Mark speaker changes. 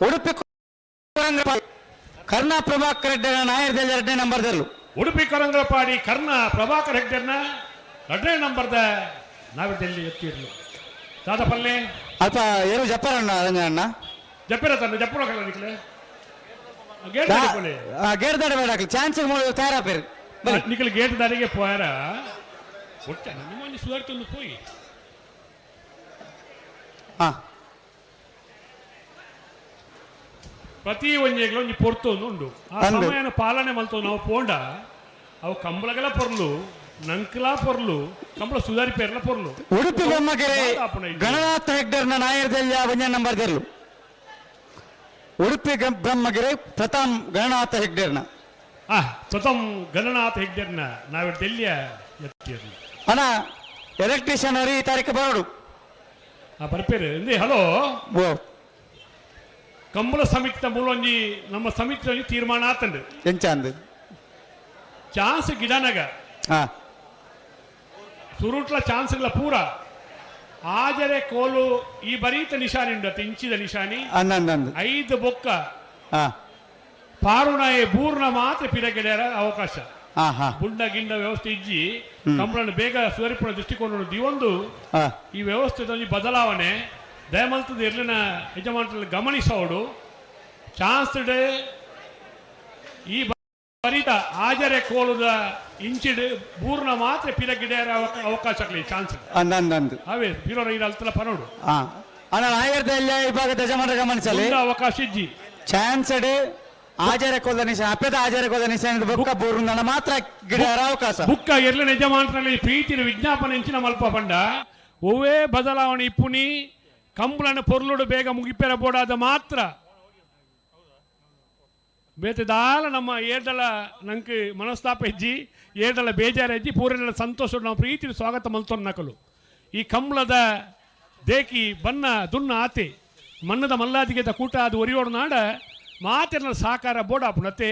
Speaker 1: ಉಡುಪಿ ಕುರಂದ್ರಪಾಡಿ ಕರ್ನಾ ಪ್ರಭಾಕರ್ ರೆಡ್ಡಿ ನಾಯರ್ದಲ್ಲಿ ಎರಡನೇ ನಂಬರ್ದಲ್ಲೂ
Speaker 2: ಉಡುಪಿ ಕರಂಗಲಪಾಡಿ ಕರ್ಣ ಪ್ರಭಾಕರ್ ಹೆಗ್ಡೆರ್ನ ಎರಡನೇ ನಂಬರ್ದ ನಾವಿದಲ್ಲಿ ಎತ್ತಿರ್ಲು ದಾದಪಲ್ಲೆ
Speaker 1: ಅಲ್ಪ ಏನು ಜಪ್ಪರಣ್ಣ ಅಣ್ಣ
Speaker 2: ಜಪ್ಪಿರ ತಂದೆ ಜಪ್ಪುರ ಕಲ್ಲ ನಿಕ್ಲೆ ಗೇಟ್ ದಾಟಿಕೊಳ್ಳಿ
Speaker 1: ಗೇರ್ ದಾಡ ಬೇಡ ಚಾನ್ಸ್ ತಯಾರಾಪೇರು ಬನ್ನಿ
Speaker 2: ನಿಖಲ್ ಗೇಟ್ ದಾರಿಗೆ ಪೋಯಾರ ಒಟ್ಟ ನಿಮ್ಮಲ್ಲಿ ಸುಧಾರಿತೊಂದು ಪೋಯಿ
Speaker 1: ಹಾ
Speaker 2: ಪ್ರತಿ ಒಂಜೆಗಳು ಒಂಜಿ ಪೊರ್ತೊಂದು ಉಂಡು ಆ
Speaker 1: ಅಂದು.
Speaker 2: ಸಮಯನ ಪಾಲನೆ ಮಲ್ತೋ ನಾವು ಪೋಂಡ ಅವು ಕಂಬಳಗಳ ಪೊರ್ಲು ನಂಕಲಾ ಪೊರ್ಲು ಕಂಬಳ ಸುಧಾರಿ ಪೇರ್ಲ ಪೊರ್ಲು.
Speaker 1: ಉಡುಪಿ
Speaker 2: ಇಜ್ಜಿ.
Speaker 1: ಗಣನಾಥ ಹೆಗ್ಡರ್ನ ನಾಯರ್ದಲ್ಲಿ ನಂಬರ್ ನಂಬರ್ದಲ್ಲೂ ಉಡುಪಿ ಗಂ- ಬ್ರಹ್ಮಗೆರೆ ಪ್ರಥಮ್ ಗಣನಾಥ ಹೆಗ್ಡರ್ನ
Speaker 2: ಆ ಪ್ರಥಮ್ ಗಣನಾಥ್ ಹೆಗ್ಡೆರ್ನ ನಾವು ಡೆಲ್ಲಿಯ ಎತ್ತಿರ್ಲಿ
Speaker 1: ಅಣ್ಣ ಎಲೆಕ್ಟ್ರಿಷಿಯನ್ ಅವರು ಈ ತಾರೀಕು ಬರೋಡು
Speaker 2: ಆ ಬರ್ಪೇರು ಹಲೋ?
Speaker 1: ಓ.
Speaker 2: ಕಂಬಳ ಸಮಿತಿದ ಮೂಲೊಂಜಿ ನಮ್ಮ ಸಮಿತಿ ಒಂಜಿ ತೀರ್ಮಾನ ಆತಂಡು
Speaker 1: ಎಂಚಾಂದ್
Speaker 2: ಚಾನ್ಸ್ ಗಿಡನಗ
Speaker 1: ಹಾ
Speaker 2: ಸುರುಟ್ಲ ಚಾನ್ಸ್ಗಳ ಪೂರ ಆಜರೆ ಕೋಲು ಈ ಬರೀತ ನಿಶಾನಿ ಉಂಡು ಅತ್ತ ಇಂಚಿದ ನಿಶಾನಿ ಐದು ಬೊಕ್ಕ
Speaker 1: ಹಾ
Speaker 2: ಪಾರುಣಾಯ ಬೂರ್ಣ ಮಾತ್ರ ಪಿರಗೆಡೆಯರ ಅವಕಾಶ ಬುಂಡ ಗಿಂಡ ವ್ಯವಸ್ಥೆ ಇಜ್ಜಿ ಕಂಬಳನ್ನು ಬೇಗ ಸುಧಾರಿಪುಣ ದೃಷ್ಟಿಕೋನ ದಿವೊಂದು
Speaker 1: ಒಂದು
Speaker 2: ಈ ವ್ಯವಸ್ಥೆ ಬದಲಾವಣೆ ದಯಮಲ್ತದ ಎರ್ಲಿನ ಯಜಮಾನರಲ್ಲಿ ಗಮನಿಸೋಡು ಚಾನ್ಸ್ ಡೇ ಈ ಬರಿತ ಆಜರೆ ಕೋಲುದ ಇಂಚಿಡ್ ಬೂರ್ನ ಮಾತ್ರ ಪಿರಗಿಡೆಯರ ಅವಕಾಶ ಅವಕಾಶಗಳು ಚಾನ್ಸ್
Speaker 1: ಅಂದಂದು
Speaker 2: ಅವೇ ಪಿರೋರ ಇರ ಅಲ್ತಲ ಪನೋಡು
Speaker 1: ಅಣ್ಣ ನಾಯರ್ದಲ್ಲಿ ಇವಾಗ ದಜಮಾನ ಗಮನಿಸಲಿ.
Speaker 2: ಅವಕಾಶ ಇಜ್ಜಿ.
Speaker 1: ಚಾನ್ಸಡ್ ಆಚಾರ್ಯ ಕೋಲದ ನಿಶಾನ ಅಪ್ಪದ ಆಚಾರ್ಯ ಕೊದ ನಿಶಾನ ಬೊಕ್ಕ ಬೂರುಂದನ ಮಾತ್ರ ಗಿಡರ ಅವಕಾಶ.
Speaker 2: ಬುಕ್ಕ ಎರ್ಲಿನ ಯಜಮಾನರಲ್ಲಿ ಪ್ರೀತಿನ ವಿಜ್ಞಾಪನೆ ಇಂಚಿನ ಮಲ್ಪ ಪಂಡ ಒವೇ ಬದಲಾವಣೆ ಇಪ್ಪುನಿ ಕಂಬಳನ ಪೊರ್ಲುಡು ಬೇಗ ಮುಗಿಪೆರ ಬೋಡಾದ ಮಾತ್ರ. ಬೇತದಾಲ ನಮ್ಮ ಏರ್ದಳ ನಂಗೆ ಮನಸ್ತಾಪ ಹೆಜ್ಜಿ, ಏರ್ದಳ ಬೇಜಾರ ಹೆಜ್ಜಿ ಪೂರನೆಲ್ಲ ಸಂತೋಷ ನಾವು ಪ್ರೀತಿ ಸ್ವಾಗತ ಮಲ್ತೊನ್ ನಕಲು. ಈ ಕಂಬಳದ ದೇಕಿ ಬನ್ನ ದುನ್ನ ಆತೆ ಮನ್ನದ ಮಲ್ಲಾದಿಗೆದ ಕೂಟ ಅದು ಒರಿಯೋಡು ನಾಡ ಮಾತಿನ ಸಾಕಾರ ಬೋಡಾಪುಣತೆ